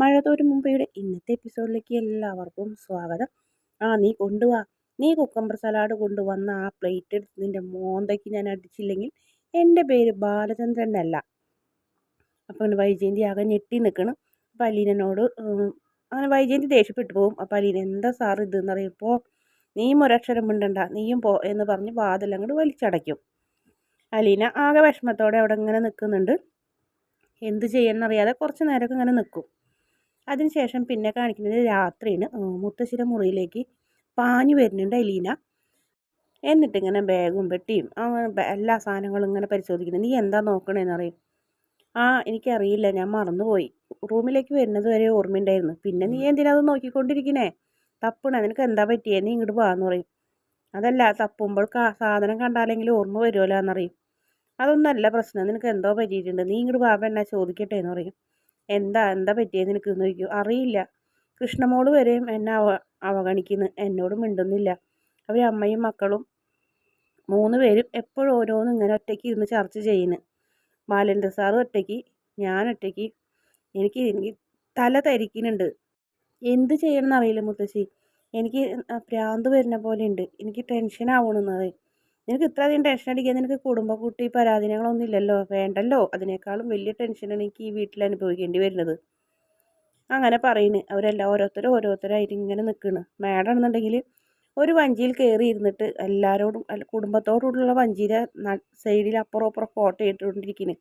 മഴ തോരും മുമ്പയുടെ ഇന്നത്തെ എപ്പിസോഡിലേക്ക് എല്ലാവർക്കും സ്വാഗതം. ആ നീ കൊണ്ടുവാ. നീ കുക്കമ്പർ സലാഡ് കൊണ്ടുവന്ന ആ പ്ലേറ്റ് എടുത്ത് നിന്റെ മോന്തയ്ക്ക് ഞാൻ അടിച്ചില്ലെങ്കിൽ എന്റെ പേര് ബാലചന്ദ്രൻ അല്ല അപ്പോൾ വൈജയന്തി ആകെ ഞെട്ടി നിൽക്കണം അപ്പോൾ അലീനോട് അങ്ങനെ വൈജയന്തി ദേഷ്യപ്പെട്ടു പോകും. അപ്പോൾ അലീന എന്താ സാർ ഇതെന്ന് അറിയപ്പോൾ നീയും ഒരക്ഷരം മിണ്ടണ്ട. നീയും പോ എന്ന് പറഞ്ഞ് വാതിൽ അങ്ങോട്ട് വലിച്ചടയ്ക്കും. അലീന ആകെ വിഷമത്തോടെ അവിടെ ഇങ്ങനെ നിൽക്കുന്നുണ്ട് എന്ത് ചെയ്യുന്നറിയാതെ കുറച്ച് നേരമൊക്കെ ഇങ്ങനെ നിൽക്കും അതിനുശേഷം പിന്നെ കാണിക്കുന്നത് രാത്രിയാണ് മുത്തശ്ശിയുടെ മുറിയിലേക്ക് പാഞ്ഞു വരുന്നുണ്ട് എലീന. എന്നിട്ടിങ്ങനെ ബാഗും പെട്ടിയും അങ്ങനെ എല്ലാ സാധനങ്ങളും ഇങ്ങനെ പരിശോധിക്കുന്നത് നീ എന്താ നോക്കണേന്ന് അറിയും? ആ എനിക്കറിയില്ല ഞാൻ മറന്നുപോയി. റൂമിലേക്ക് വരുന്നത് വരെ ഓർമ്മയുണ്ടായിരുന്നു. പിന്നെ നീ എന്തിനാ അത് നോക്കിക്കൊണ്ടിരിക്കണേ? തപ്പണേ നിനക്ക് എന്താ പറ്റിയേ? നീ ഇങ്ങോട്ട് പോകാന്ന് പറയും. അതല്ല തപ്പുമ്പോൾ സാധനം കണ്ടാലെങ്കിലും ഓർമ്മ വരുമല്ലോ എന്നറിയും. അതൊന്നല്ല പ്രശ്നം നിനക്ക് എന്തോ പറ്റിയിട്ടുണ്ട്. നീ ഇങ്ങോട്ട് വാ എന്നാ ചോദിക്കട്ടെ എന്ന് പറയും. എന്താ എന്താ പറ്റിയത് എനിക്ക് ചോദിക്കും. അറിയില്ല. കൃഷ്ണമോൾ വരെയും എന്നെ അവ അവഗണിക്കുന്നു. എന്നോട് മിണ്ടുന്നില്ല. അവർ അമ്മയും മക്കളും മൂന്ന് പേരും എപ്പോഴും ഓരോന്നും ഇങ്ങനെ ഒറ്റയ്ക്ക് ഇരുന്ന് ചർച്ച ചെയ്യുന്നു. ബാലേന്ദ്ര സാറ് ഒറ്റയ്ക്ക് ഞാൻ ഒറ്റയ്ക്ക്. എനിക്ക് എനിക്ക് തല തരിക്കുന്നുണ്ട്. എന്ത് ചെയ്യണമെന്ന് അറിയില്ല മുത്തശ്ശി. എനിക്ക് ഭ്രാന്ത് വരുന്ന പോലെ ഉണ്ട്. എനിക്ക് ടെൻഷൻ ആവണമെന്നത് നിനക്ക് ഇത്രയധികം ടെൻഷൻ അടിക്കാൻ നിനക്ക് കുടുംബക്കുട്ടി പരാധീനങ്ങളൊന്നും ഇല്ലല്ലോ വേണ്ടല്ലോ. അതിനേക്കാളും വലിയ ടെൻഷനാണ് എനിക്ക് ഈ വീട്ടിൽ അനുഭവിക്കേണ്ടി വരുന്നത്. അങ്ങനെ പറയുന്നു അവരെല്ലാം ഓരോരുത്തരും ഓരോരുത്തരായിട്ട് ഇങ്ങനെ നിൽക്കുന്നു മാഡം ആണെന്നുണ്ടെങ്കിൽ ഒരു വഞ്ചിയിൽ കയറി ഇരുന്നിട്ട് എല്ലാവരോടും കുടുംബത്തോടുള്ള വഞ്ചിയിലെ സൈഡിൽ അപ്പുറം അപ്പുറം ഫോട്ടോ ഇട്ടുകൊണ്ടിരിക്കുന്നു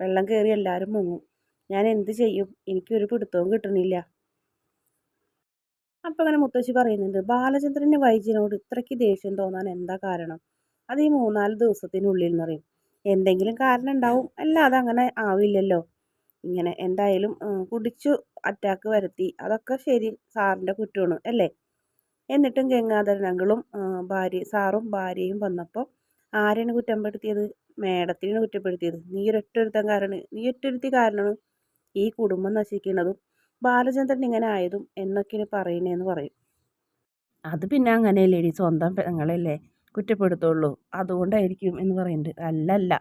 വെള്ളം കയറി എല്ലാവരും മുങ്ങും. ഞാൻ എന്ത് ചെയ്യും? എനിക്കൊരു പിടുത്തവും കിട്ടുന്നില്ല അപ്പം അങ്ങനെ മുത്തശ്ശി പറയുന്നുണ്ട് ബാലചന്ദ്രന് വൈദ്യനോട് ഇത്രയ്ക്ക് ദേഷ്യം തോന്നാൻ എന്താ കാരണം? അത് ഈ മൂന്നാൽ ദിവസത്തിനുള്ളിൽ എന്ന് പറയും. എന്തെങ്കിലും കാരണം ഉണ്ടാവും. അല്ലാതെ അങ്ങനെ ആവില്ലല്ലോ. ഇങ്ങനെ എന്തായാലും കുടിച്ചു അറ്റാക്ക് വരുത്തി. അതൊക്കെ ശരി സാറിന്റെ കുറ്റമാണ് അല്ലേ? എന്നിട്ടും ഗംഗാധരനങ്ങളും ഭാര്യ സാറും ഭാര്യയും വന്നപ്പോൾ ആരെയാണ് കുറ്റപ്പെടുത്തിയത്? മേഡത്തിനാണ് കുറ്റപ്പെടുത്തിയത്. നീ ഒരൊറ്റൊരുത്തൻ കാരണം നീ ഒറ്റൊരുത്തി കാരണമാണ് ഈ കുടുംബം നശിക്കുന്നതും ബാലചന്ദ്രൻ ഇങ്ങനെ ആയതും എന്നൊക്കെയാണ് പറയണേന്ന് പറയും. അത് പിന്നെ അങ്ങനെയല്ലേ? സ്വന്തം പെങ്ങളല്ലേ? കുറ്റപ്പെടുത്തുള്ളൂ. അതുകൊണ്ടായിരിക്കും എന്ന് പറയുന്നുണ്ട് അല്ലല്ല.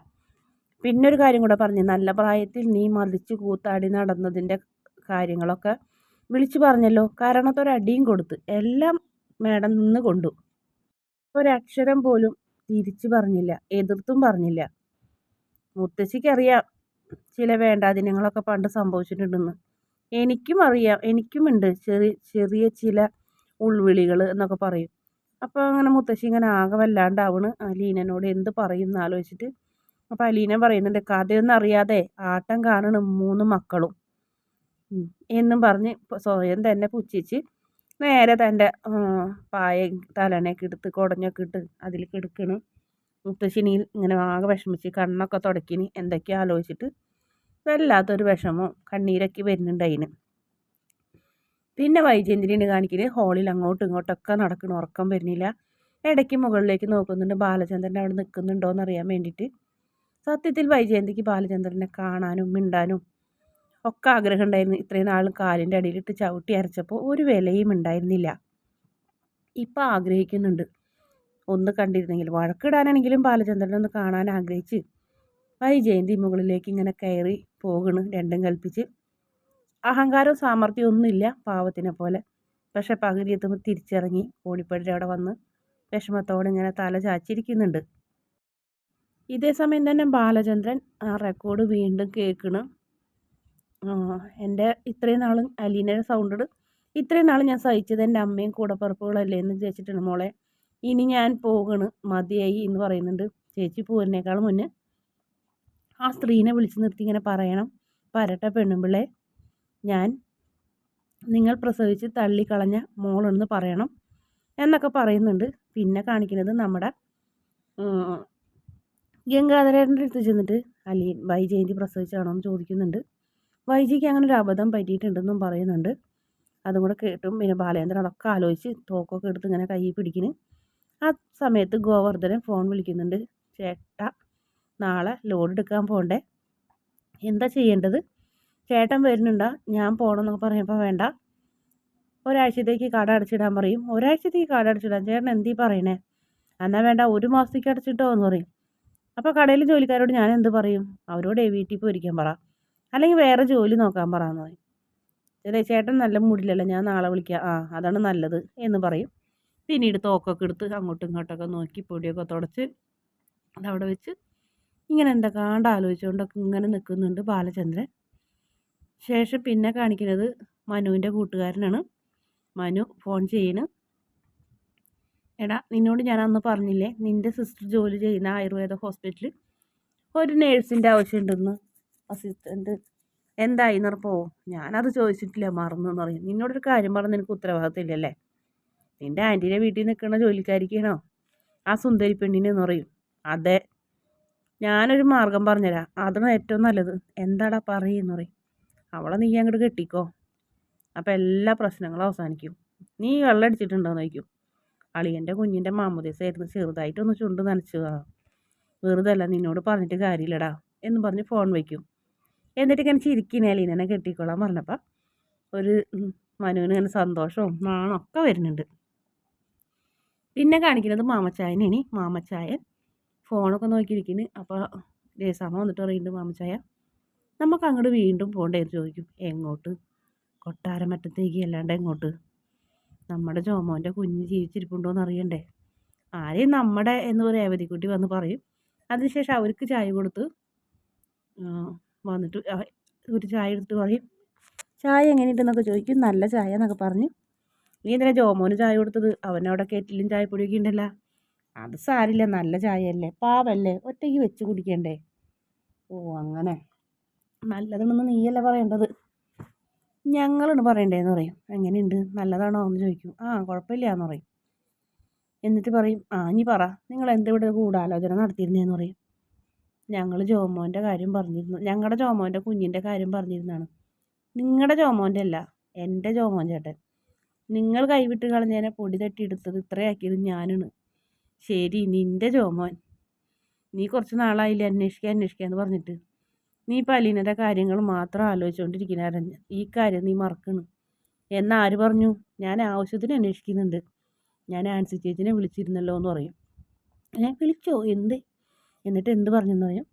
പിന്നെ ഒരു കാര്യം കൂടെ പറഞ്ഞു നല്ല പ്രായത്തിൽ നീ മതിച്ച് കൂത്താടി നടന്നതിന്റെ കാര്യങ്ങളൊക്കെ വിളിച്ചു പറഞ്ഞല്ലോ. കാരണത്തൊരടിയും കൊടുത്ത്. എല്ലാം മേഡം നിന്ന് കൊണ്ടു. ഒരക്ഷരം പോലും തിരിച്ചു പറഞ്ഞില്ല. എതിർത്തും പറഞ്ഞില്ല. മുത്തശ്ശിക്കറിയാം ചില വേണ്ടാദിനങ്ങളൊക്കെ പണ്ട് സംഭവിച്ചിട്ടുണ്ടെന്ന്. എനിക്കും അറിയാം. എനിക്കുമുണ്ട്. ചെറിയ ചെറിയ ചില ഉൾവിളികൾ എന്നൊക്കെ പറയും. അപ്പോൾ അങ്ങനെ മുത്തശ്ശി ഇങ്ങനെ ആകെ വല്ലാണ്ടാവണ്. അലീനനോട് എന്ത് പറയും എന്നാലോചിച്ചിട്ട് അപ്പോൾ അലീന പറയുന്നുണ്ട് കഥയൊന്നും അറിയാതെ ആട്ടം കാണണം മൂന്ന് മക്കളും. എന്നും പറഞ്ഞ് സ്വയം തന്നെ പുച്ഛിച്ച് നേരെ തന്റെ പായ തലനൊക്കെ എടുത്ത് കുടഞ്ഞൊക്കെ ഇട്ട് അതിൽ കിടക്കണ് മുത്തശ്ശിനിയിൽ ഇങ്ങനെ ആകെ വിഷമിച്ച് കണ്ണൊക്കെ തുടക്കിന് എന്തൊക്കെയോ ആലോചിച്ചിട്ട് വല്ലാത്തൊരു വിഷമം കണ്ണീരൊക്കെ വരുന്നുണ്ട് അതിന് പിന്നെ വൈജയന്തിനെ കാണിക്കുന്നത് ഹോളിൽ അങ്ങോട്ടും ഇങ്ങോട്ടൊക്കെ നടക്കണം. ഉറക്കം വരുന്നില്ല. ഇടയ്ക്ക് മുകളിലേക്ക് നോക്കുന്നുണ്ട്. ബാലചന്ദ്രൻ അവിടെ നിൽക്കുന്നുണ്ടോ എന്നറിയാൻ വേണ്ടിയിട്ട്. സത്യത്തിൽ വൈജയന്തിക്ക് ബാലചന്ദ്രനെ കാണാനും മിണ്ടാനും ഒക്കെ ആഗ്രഹം ഉണ്ടായിരുന്നു. ഇത്രയും നാളും കാലിന്റെ അടിയിലിട്ട് ചവിട്ടി അരച്ചപ്പോൾ ഒരു വിലയും ഉണ്ടായിരുന്നില്ല. ഇപ്പം ആഗ്രഹിക്കുന്നുണ്ട്. ഒന്ന് കണ്ടിരുന്നെങ്കിൽ വഴക്കിടാനാണെങ്കിലും ബാലചന്ദ്രനെ ഒന്ന് കാണാൻ ആഗ്രഹിച്ച് വൈജയന്തി മുകളിലേക്ക് ഇങ്ങനെ കയറി പോകണ്. രണ്ടും കൽപ്പിച്ച് അഹങ്കാരവും സാമർഥ്യവും ഒന്നുമില്ല പാവത്തിനെ പോലെ. പക്ഷെ പകുതി എത്തുമ്പോൾ തിരിച്ചിറങ്ങി കോണിപ്പടിയുടെ അവിടെ വന്ന് വിഷമത്തോടെ ഇങ്ങനെ തല ചാച്ചിരിക്കുന്നുണ്ട്. ഇതേ സമയം തന്നെ ബാലചന്ദ്രൻ ആ റെക്കോർഡ് വീണ്ടും കേൾക്കണം. എന്റെ ഇത്രയും നാളും അലീനയുടെ സൗണ്ട് ഇത്രയും നാൾ ഞാൻ സഹിച്ചത് എന്റെ അമ്മയും കൂടപ്പറപ്പുകളല്ലേ എന്ന് ചേച്ചിട്ടുണ്ട് മോളെ. ഇനി ഞാൻ പോകണ് മതിയായി എന്ന് പറയുന്നുണ്ട് ചേച്ചി പോരുന്നേക്കാൾ മുന്നേ. ആ സ്ത്രീനെ വിളിച്ചു നിർത്തി ഇങ്ങനെ പറയണം. പരട്ട പെണ്ണുമ്പിള്ളേ. ഞാൻ നിങ്ങൾ പ്രസവിച്ച് തള്ളിക്കളഞ്ഞ മോളെന്ന് പറയണം എന്നൊക്കെ പറയുന്നുണ്ട്. പിന്നെ കാണിക്കുന്നത് നമ്മുടെ ഗംഗാധരേട്ടന്റെ അടുത്ത് ചെന്നിട്ട് അലി വൈജയന്തി പ്രസവിച്ചാണോ? എന്ന് ചോദിക്കുന്നുണ്ട്. വൈജിക്ക് അങ്ങനെ ഒരു അബദ്ധം പറ്റിയിട്ടുണ്ടെന്നും പറയുന്നുണ്ട്. അതും കൂടെ കേട്ടും പിന്നെ ബാലേന്ദ്രൻ അതൊക്കെ ആലോചിച്ച് തോക്കൊക്കെ എടുത്ത് ഇങ്ങനെ കൈ പിടിക്കുന്നു ആ സമയത്ത് ഗോവർദ്ധനൻ ഫോൺ വിളിക്കുന്നുണ്ട്. ചേട്ട നാളെ ലോഡ് എടുക്കാൻ പോകണ്ടേ? എന്താ ചെയ്യേണ്ടത്? ചേട്ടൻ വരുന്നുണ്ടോ. ഞാൻ പോകണമെന്നൊക്കെ പറയുമ്പോൾ വേണ്ട. ഒരാഴ്ചത്തേക്ക് കട അടച്ചിടാൻ പറയും. ഒരാഴ്ചത്തേക്ക് കട അടച്ചിടാൻ ചേട്ടൻ എന്തീ പറയണേ? എന്നാൽ വേണ്ട ഒരു മാസത്തേക്ക് അടച്ചിട്ടോ എന്ന് പറയും. അപ്പോൾ കടയിൽ ജോലിക്കാരോട് ഞാൻ എന്ത് പറയും? അവരോട് വീട്ടിൽ പോയിരിക്കാൻ പറ. അല്ലെങ്കിൽ വേറെ ജോലി നോക്കാൻ പറയാന്ന് പറയും. അതെ ചേട്ടൻ നല്ല മൂടില്ലല്ലോ ഞാൻ നാളെ വിളിക്കാം. ആ അതാണ് നല്ലത് എന്ന് പറയും. പിന്നീട് തോക്കൊക്കെ എടുത്ത് അങ്ങോട്ടും ഇങ്ങോട്ടൊക്കെ നോക്കി പൊടിയൊക്കെ തുടച്ച് അതവിടെ വെച്ച് ഇങ്ങനെ എന്തൊക്കെയാണ്ട് ആലോചിച്ചുകൊണ്ടൊക്കെ ഇങ്ങനെ നിൽക്കുന്നുണ്ട് ബാലചന്ദ്രൻ. ശേഷം പിന്നെ കാണിക്കുന്നത് മനുവിന്റെ കൂട്ടുകാരനാണ്. മനു ഫോൺ ചെയ്യണ്. എടാ നിന്നോട് ഞാൻ അന്ന് പറഞ്ഞില്ലേ നിന്റെ സിസ്റ്റർ ജോലി ചെയ്യുന്ന ആയുർവേദ ഹോസ്പിറ്റലിൽ ഒരു നേഴ്സിന്റെ ആവശ്യമുണ്ടെന്ന്. അസിസ്റ്റന്റ് എന്തായി നിർപ്പോ ഞാനത് ചോദിച്ചിട്ടില്ല മറന്നു പറയും നിന്നോടൊരു കാര്യം പറഞ്ഞ് എനിക്ക് ഉത്തരവാദിത്തമില്ലല്ലേ? നിന്റെ ആന്റീന്റെ വീട്ടിൽ നിൽക്കുന്ന ജോലിക്കാരിക്കാണോ? ആ സുന്ദരി പെണ്ണിനെന്ന് പറയും. അതെ. ഞാനൊരു മാർഗം പറഞ്ഞുതരാം. അതാണ് ഏറ്റവും നല്ലത്. എന്താടാ പറയുമെന്ന് പറയും. അവളെ നീ അങ്ങോട്ട് കെട്ടിക്കോ. അപ്പോൾ എല്ലാ പ്രശ്നങ്ങളും അവസാനിക്കും. നീ വെള്ളം അടിച്ചിട്ടുണ്ടോയെന്ന് ചോദിക്കും. അളിയന്റെ കുഞ്ഞിന്റെ മാമുദീസായിരുന്നു ചെറുതായിട്ടൊന്ന് ചുണ്ട് നനച്ചതാ. വെറുതെ അല്ല നിന്നോട് പറഞ്ഞിട്ട് കാര്യമില്ലടാ എന്ന് പറഞ്ഞ് ഫോൺ വയ്ക്കും എന്നിട്ട് ഇങ്ങനെ ചിരിക്കിനെ അലീനെ കെട്ടിക്കോളാൻ പറഞ്ഞപ്പോൾ ഒരു മനുവിന് ഇങ്ങനെ സന്തോഷവും നാണൊക്കെ വരുന്നുണ്ട്. പിന്നെ കാണിക്കുന്നത് മാമച്ചായനാണ് മാമച്ചായൻ ഫോണൊക്കെ നോക്കിയിരിക്കുന്നു അപ്പോൾ രേസാമ്മ വന്നിട്ട് പറയുന്നുണ്ട് മാമച്ചായ നമുക്ക് അങ്ങോട്ട് വീണ്ടും പോകണ്ടേന്ന് ചോദിക്കും. എങ്ങോട്ട്? കൊട്ടാരമറ്റത്തേക്ക് അല്ലാണ്ട് എങ്ങോട്ട്? നമ്മുടെ ജോമോന്റെ കുഞ്ഞ് ജീവിച്ചിരിപ്പുണ്ടോ എന്ന് അറിയണ്ടേ? ആരെയും നമ്മുടെ എന്ന് ഒരു രേവതിക്കുട്ടി വന്ന് പറയും. അതിനുശേഷം അവർക്ക് ചായ കൊടുത്ത് വന്നിട്ട് ഒരു ചായ എടുത്ത് പറയും. ചായ എങ്ങനെയുണ്ടെന്നൊക്കെ ചോദിക്കും. നല്ല ചായ എന്നൊക്കെ പറഞ്ഞ്. നീ എന്തിനാ ജോമോന് ചായ കൊടുത്തത്? അവനവിടെ കെറ്റിലും ചായപ്പൊടിയൊക്കെ ഉണ്ടല്ലോ. അത് സാരില്ല. നല്ല ചായയല്ലേ? പാവല്ലേ? ഒറ്റയ്ക്ക് വെച്ച് കുടിക്കണ്ടേ? ഓ അങ്ങനെ. നല്ലതാണെന്ന് നീയല്ല പറയേണ്ടത്? ഞങ്ങളാണ് പറയണ്ടേന്ന് പറയും. എങ്ങനെയുണ്ട്? നല്ലതാണോ എന്ന് ചോദിക്കും. ആ കുഴപ്പമില്ല എന്ന് പറയും. എന്നിട്ട് പറയും ആ നീ പറ. നിങ്ങൾ എന്തിവിടെ ഗൂഢാലോചന നടത്തിയിരുന്നേന്ന് പറയും. ഞങ്ങൾ ജോമോന്റെ കാര്യം പറഞ്ഞിരുന്നു. ഞങ്ങളുടെ ജോമോന്റെ കുഞ്ഞിന്റെ കാര്യം പറഞ്ഞിരുന്നാണ് നിങ്ങളുടെ ജോമോന്റെ അല്ല എന്റെ ജോമോൻ ചേട്ടൻ. നിങ്ങൾ കൈവിട്ട് കളഞ്ഞതിനെ പൊടി തട്ടിയെടുത്തത് ഇത്രയാക്കിയത് ഞാനാണ്. ശരി നിന്റെ ജോമോൻ. നീ കുറച്ച് നാളായില്ലേ അന്വേഷിക്കുക അന്വേഷിക്കുക എന്ന് പറഞ്ഞിട്ട്. നീ പലീനയുടെ കാര്യങ്ങൾ മാത്രം ആലോചിച്ചുകൊണ്ടിരിക്കുന്നതായിരുന്നു ഈ കാര്യം നീ മറക്കണം. എന്നാര് പറഞ്ഞു? ഞാൻ ആവശ്യത്തിന് അന്വേഷിക്കുന്നുണ്ട്. ഞാൻ ആൻസി ചേച്ചിനെ വിളിച്ചിരുന്നല്ലോ എന്ന് പറയും. ഞാൻ വിളിച്ചോ? എന്ത്? എന്നിട്ട് എന്ത് പറഞ്ഞെന്ന് പറയും?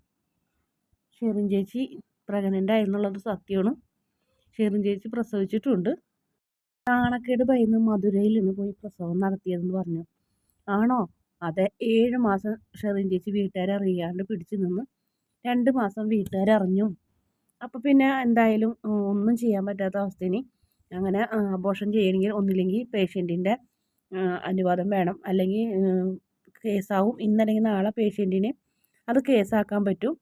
ഷെറിൻ ചേച്ചി പ്രഗ്നന്റ് ആയിരുന്നുള്ളത് സത്യമാണ്. ഷെറിൻ ചേച്ചി പ്രസവിച്ചിട്ടുണ്ട്. നാണക്കേട് ഭയന്ന് മധുരയിലാണ് പോയി പ്രസവം നടത്തിയതെന്ന് പറഞ്ഞു. ആണോ? അതെ ഏഴ് മാസം ഷെറിൻ ചേച്ചി വീട്ടുകാരെ അറിയാണ്ട് പിടിച്ചു നിന്ന് രണ്ട് മാസം വീട്ടുകാരറിഞ്ഞു. അപ്പോൾ പിന്നെ എന്തായാലും ഒന്നും ചെയ്യാൻ പറ്റാത്ത അവസ്ഥയിൽ അങ്ങനെ അബോഷൻ ചെയ്യണമെങ്കിൽ ഒന്നില്ലെങ്കിൽ പേഷ്യന്റിന്റെ അനുവാദം വേണം. അല്ലെങ്കിൽ കേസാവും. ഇന്നല്ലെങ്കിൽ നാളെ പേഷ്യന്റിന് അത് കേസാക്കാൻ പറ്റും.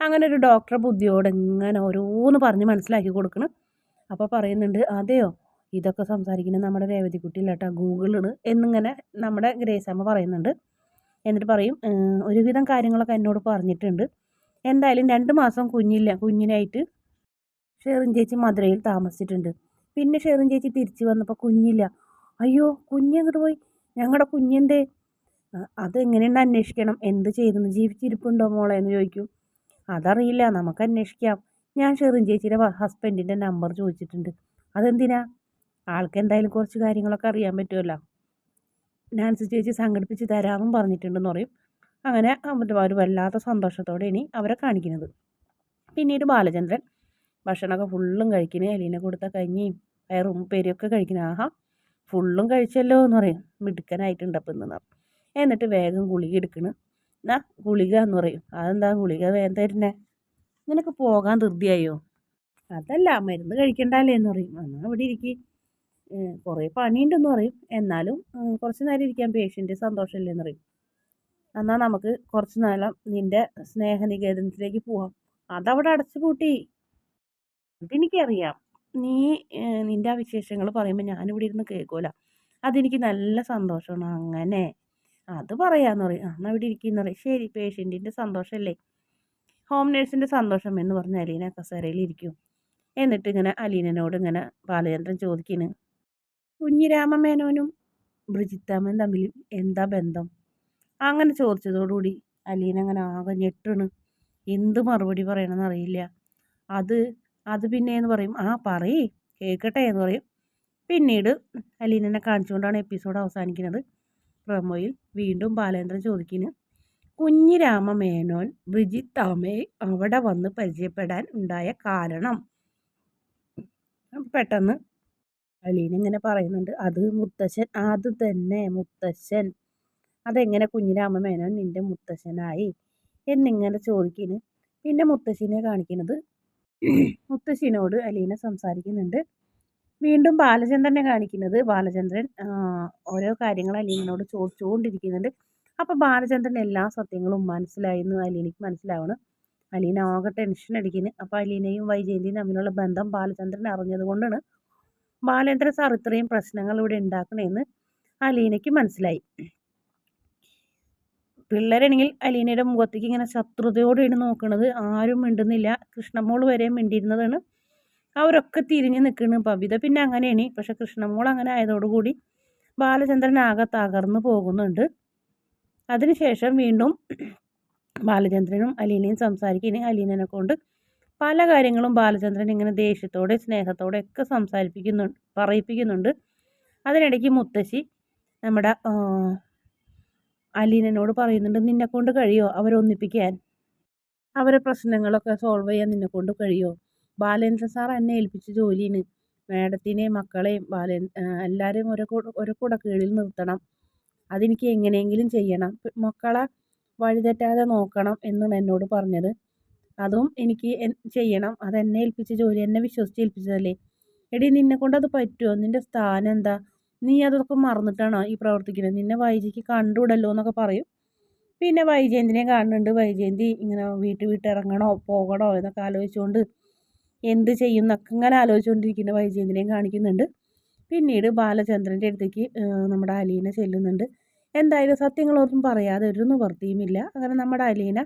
അങ്ങനെ ഒരു ഡോക്ടറെ ബുദ്ധിയോടെ ഇങ്ങനെ ഓരോന്ന് പറഞ്ഞ് മനസ്സിലാക്കി കൊടുക്കണം. അപ്പോൾ പറയുന്നുണ്ട് അതെയോ? ഇതൊക്കെ സംസാരിക്കുന്നത് നമ്മുടെ രേവതിക്കുട്ടി ഇല്ലാട്ടോ ഗൂഗിളിൽ എന്നിങ്ങനെ നമ്മുടെ ഗ്രേസമ്മ പറയുന്നുണ്ട്. എന്നിട്ട് പറയും ഒരുവിധം കാര്യങ്ങളൊക്കെ എന്നോട് പറഞ്ഞിട്ടുണ്ട്. എന്തായാലും രണ്ട് മാസം കുഞ്ഞില്ല കുഞ്ഞിനായിട്ട് ഷെറിൻ ചേച്ചി മധുരയിൽ താമസിച്ചിട്ടുണ്ട്. പിന്നെ ഷെറിൻ ചേച്ചി തിരിച്ചു വന്നപ്പോൾ കുഞ്ഞില്ല. അയ്യോ കുഞ്ഞെങ്ങോട്ട് പോയി? ഞങ്ങളുടെ കുഞ്ഞെന്തേ? അതെങ്ങനെയുണ്ട് അന്വേഷിക്കണം? എന്ത് ചെയ്തെന്ന്? ജീവിച്ചിരിപ്പുണ്ടോ മോളെ എന്ന് ചോദിക്കും. അതറിയില്ല നമുക്ക് അന്വേഷിക്കാം. ഞാൻ ഷെറിൻ ചേച്ചിയുടെ ഹസ്ബൻഡിന്റെ നമ്പർ ചോദിച്ചിട്ടുണ്ട്. അതെന്തിനാ? ആൾക്ക് എന്തായാലും കുറച്ച് കാര്യങ്ങളൊക്കെ അറിയാൻ പറ്റുമല്ലോ. നാൻസി ചേച്ചി സംഘടിപ്പിച്ച് തരാമെന്നും പറഞ്ഞിട്ടുണ്ടെന്ന് പറയും. അങ്ങനെ ഒരു വല്ലാത്ത സന്തോഷത്തോടെ ഇനി അവരെ കാണിക്കുന്നത്. പിന്നീട് ബാലചന്ദ്രൻ ഭക്ഷണമൊക്കെ ഫുള്ളും കഴിക്കുന്നത് എലീനെ കൊടുത്ത കഞ്ഞിയും പയറും പെരിയൊക്കെ കഴിക്കുന്ന ആഹാ ഫുള്ളും കഴിച്ചല്ലോ എന്ന് പറയും. മിടുക്കനായിട്ടുണ്ട് അപ്പം എന്ന് പറയും എന്നിട്ട് വേഗം ഗുളിക എടുക്കണ്. എന്നാ ഗുളിക എന്ന് പറയും. അതെന്താ ഗുളിക വേഗം തരുന്നേ? നിനക്ക് പോകാൻ ധൃതിയായോ? അതല്ല മരുന്ന് കഴിക്കണ്ടല്ലേ എന്ന് പറയും. എന്നാൽ ഇവിടെ ഇരിക്കും. കുറേ പണിയുണ്ടെന്ന് പറയും. എന്നാലും കുറച്ച് നേരം ഇരിക്കാൻ പേഷ്യന്റ് സന്തോഷമല്ലേ എന്ന് പറയും. എന്നാൽ നമുക്ക് കുറച്ച് നേരം നിന്റെ സ്നേഹനികേതനത്തിലേക്ക് പോവാം. അതവിടെ അടച്ചു പൂട്ടി അതെനിക്കറിയാം. നീ നിന്റെ ആ വിശേഷങ്ങൾ പറയുമ്പോൾ ഞാനിവിടെ ഇരുന്ന് കേൾക്കൂല. അതെനിക്ക് നല്ല സന്തോഷമാണ്. അങ്ങനെ. അത് പറയാന്ന് പറയും. അന്ന് അവിടെ ഇരിക്കുന്ന പറയും. ശരി പേഷ്യന്റിന്റെ സന്തോഷമല്ലേ ഹോം നേഴ്സിന്റെ സന്തോഷം എന്ന് പറഞ്ഞ് അലീന കസേരയിൽ ഇരിക്കും. എന്നിട്ട് ഇങ്ങനെ അലീനനോട് ഇങ്ങനെ ബാലചന്ദ്രൻ ചോദിക്കുന്നു കുഞ്ഞിരാമ മേനോനും ബ്രിജിത്താമൻ തമ്മിൽ എന്താ ബന്ധം? അങ്ങനെ ചോദിച്ചതോടുകൂടി അലീന അങ്ങനെ ആകെ ഞെട്ടണ്. എന്ത് മറുപടി പറയണമെന്ന് അറിയില്ല. അത് അത് പിന്നെ എന്ന് പറയും ആ പറയേ കേൾക്കട്ടെ എന്ന് പറയും. പിന്നീട് അലീനനെ കാണിച്ചുകൊണ്ടാണ് എപ്പിസോഡ് അവസാനിക്കുന്നത്. പ്രമോയിൽ വീണ്ടും ബാലേന്ദ്രൻ ചോദിക്കുന്നു കുഞ്ഞിരാമ മേനോൻ ബ്രിജിത്ത് അമ്മയെ അവിടെ വന്ന് പരിചയപ്പെടാൻ ഉണ്ടായ കാരണം? പെട്ടെന്ന് അലീന ഇങ്ങനെ പറയുന്നുണ്ട് അത് മുത്തശ്ശൻ അത് തന്നെ മുത്തശ്ശൻ. അതെങ്ങനെ കുഞ്ഞിരാമ മേനോൻ നിന്റെ മുത്തശ്ശനായി എന്നിങ്ങനെ ചോദിക്കുന്നു പിന്നെ മുത്തശ്ശിനെ കാണിക്കുന്നത് മുത്തശ്ശിനോട് അലീന സംസാരിക്കുന്നുണ്ട്. വീണ്ടും ബാലചന്ദ്രനെ കാണിക്കുന്നത് ബാലചന്ദ്രൻ ഓരോ കാര്യങ്ങൾ അലീനോട് ചോദിച്ചുകൊണ്ടിരിക്കുന്നുണ്ട്. അപ്പോൾ ബാലചന്ദ്രൻ എല്ലാ സത്യങ്ങളും മനസ്സിലായെന്ന് അലീനയ്ക്ക് മനസ്സിലാവണം. അലീന ആകെ ടെൻഷൻ അടിക്കുന്നു അപ്പോൾ അലീനയും വൈജയന്തിയും തമ്മിലുള്ള ബന്ധം ബാലചന്ദ്രൻ അറിഞ്ഞത് കൊണ്ടാണ്. ബാലചന്ദ്രൻ സാർ ഇത്രയും പ്രശ്നങ്ങൾ ഇവിടെ ഉണ്ടാക്കണേന്ന് അലീനയ്ക്ക് മനസ്സിലായി. പിള്ളേരാണെങ്കിൽ അലീനയുടെ മുഖത്തേക്ക് ഇങ്ങനെ ശത്രുതയോടെയാണ് നോക്കുന്നത് ആരും മിണ്ടുന്നില്ല. കൃഷ്ണമോൾ വരെ മിണ്ടിരുന്നതാണ് അവരൊക്കെ തിരിഞ്ഞ് നിൽക്കുന്നു ബബിത പിന്നെ അങ്ങനെയാണ്. പക്ഷെ കൃഷ്ണമോൾ അങ്ങനെ ആയതോടുകൂടി ബാലചന്ദ്രൻ ആകെ തകർന്നു പോകുന്നുണ്ട്. അതിനുശേഷം വീണ്ടും ബാലചന്ദ്രനും അലീനയും സംസാരിക്കുകയും അലീനനെ കൊണ്ട്. പല കാര്യങ്ങളും ബാലചന്ദ്രൻ ഇങ്ങനെ ദേഷ്യത്തോടെ സ്നേഹത്തോടെ ഒക്കെ സംസാരിപ്പിക്കുന്നുണ്ട് പറയിപ്പിക്കുന്നുണ്ട്. അതിനിടയ്ക്ക് മുത്തശ്ശി നമ്മുടെ അലീനനോട് പറയുന്നുണ്ട് നിന്നെ കൊണ്ട് കഴിയോ അവരെ ഒന്നിപ്പിക്കാൻ? അവരെ പ്രശ്നങ്ങളൊക്കെ സോൾവ് ചെയ്യാൻ നിന്നെ കൊണ്ട് കഴിയോ? ബാലേന്ദ്ര സാർ എന്നെ ഏൽപ്പിച്ച ജോലിയാണ്. മാഡത്തിനെയും മക്കളെയും ബാലേ എല്ലാവരെയും ഒരു ഒരു കൂടെ കീഴിൽ നിർത്തണം. അതെനിക്ക് എങ്ങനെയെങ്കിലും ചെയ്യണം. മക്കളെ വഴിതെറ്റാതെ നോക്കണം എന്നാണ് എന്നോട് പറഞ്ഞത്. അതും എനിക്ക് ചെയ്യണം. അതെന്നെ ഏൽപ്പിച്ച ജോലി എന്നെ വിശ്വസിച്ച് ഏൽപ്പിച്ചതല്ലേ? എടി നിന്നെ കൊണ്ട് അത് പറ്റുമോ നിന്റെ സ്ഥാനം എന്താ? നീ അതൊക്കെ മറന്നിട്ടാണോ ഈ പ്രവർത്തിക്കുന്നത്? നിന്നെ വൈജയ്ക്ക് കണ്ടുവിടല്ലോ എന്നൊക്കെ പറയും. പിന്നെ വൈജയന്തിനെ കാണുന്നുണ്ട്. വൈജയന്തി ഇങ്ങനെ വീട്ടിൽ വീട്ടിറങ്ങണോ പോകണോ എന്നൊക്കെ ആലോചിച്ചുകൊണ്ട് എന്ത് ചെയ്യും എന്നൊക്കെ ഇങ്ങനെ ആലോചിച്ചുകൊണ്ടിരിക്കുന്ന. വൈജയന്തിനെയും കാണിക്കുന്നുണ്ട്. പിന്നീട് ബാലചന്ദ്രന്റെ അടുത്തേക്ക് നമ്മുടെ അലീന ചെല്ലുന്നുണ്ട്. എന്തായാലും സത്യങ്ങളൊന്നും പറയാതെ ഒരു നിവർത്തിയുമില്ല അങ്ങനെ നമ്മുടെ അലീന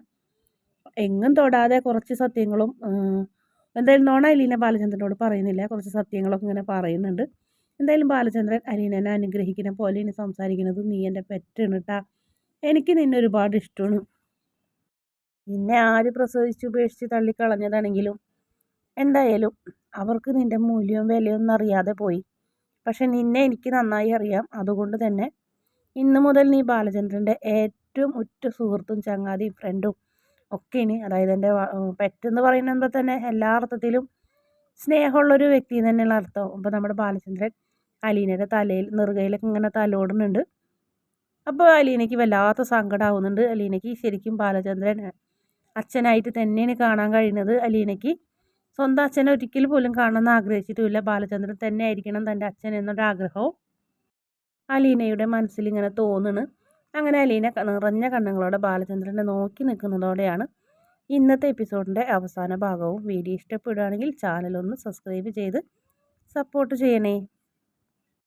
എങ്ങും തൊടാതെ കുറച്ച് സത്യങ്ങളും എന്തായാലും നോണ അലീന ബാലചന്ദ്രനോട് പറയുന്നില്ല. കുറച്ച് സത്യങ്ങളൊക്കെ ഇങ്ങനെ പറയുന്നുണ്ട്. എന്തായാലും ബാലചന്ദ്രൻ അലീനനെ അനുഗ്രഹിക്കുന്ന പോലെ ഇനി സംസാരിക്കുന്നത്. നീ എന്റെ പെറ്റാണ് കേട്ടാ എനിക്ക് നിന്നെ ഒരുപാട് ഇഷ്ടമാണ് നിന്നെ ആര് പ്രസവിച്ച് ഉപേക്ഷിച്ച് തള്ളിക്കളഞ്ഞതാണെങ്കിലും എന്തായാലും അവർക്ക് നിന്റെ മൂല്യവും വിലയൊന്നും അറിയാതെ പോയി. പക്ഷെ നിന്നെ എനിക്ക് നന്നായി അറിയാം. അതുകൊണ്ട് തന്നെ ഇന്നു മുതൽ നീ ബാലചന്ദ്രന്റെ ഏറ്റവും ഉറ്റ സുഹൃത്തും ചങ്ങാതിയും ഫ്രണ്ടും ഒക്കെ ഇനി അതായത് എന്റെ പെറ്റെന്ന് പറയുമ്പോൾ തന്നെ? എല്ലാ അർത്ഥത്തിലും സ്നേഹമുള്ളൊരു വ്യക്തി തന്നെയുള്ള അർത്ഥം. അപ്പോൾ നമ്മുടെ ബാലചന്ദ്രൻ അലീനയുടെ തലയിൽ നെറുകയിലൊക്കെ ഇങ്ങനെ തലോടുന്നുണ്ട്. അപ്പോൾ അലീനയ്ക്ക് വല്ലാത്ത സങ്കടമാവുന്നുണ്ട് അലീനയ്ക്ക് ശരിക്കും ബാലചന്ദ്രൻ അച്ഛനായിട്ട് തന്നെയാണ് കാണാൻ കഴിയുന്നത്. അലീനയ്ക്ക് സ്വന്തം അച്ഛനെ ഒരിക്കൽ പോലും കാണണമെന്ന് ആഗ്രഹിച്ചിട്ടുമില്ല. ബാലചന്ദ്രൻ തന്നെ ആയിരിക്കണം തന്റെ അച്ഛൻ എന്നൊരു ആഗ്രഹവും അലീനയുടെ മനസ്സിൽ ഇങ്ങനെ തോന്നുന്നു. അങ്ങനെ അലീന നിറഞ്ഞ കണ്ണുകളോടെ ബാലചന്ദ്രനെ നോക്കി നിൽക്കുന്നതോടെയാണ് ഇന്നത്തെ എപ്പിസോഡിന്റെ അവസാന ഭാഗവും. വീഡിയോ ഇഷ്ടപ്പെടുകയാണെങ്കിൽ ചാനലൊന്ന് സബ്സ്ക്രൈബ് ചെയ്ത് സപ്പോർട്ട് ചെയ്യണേ.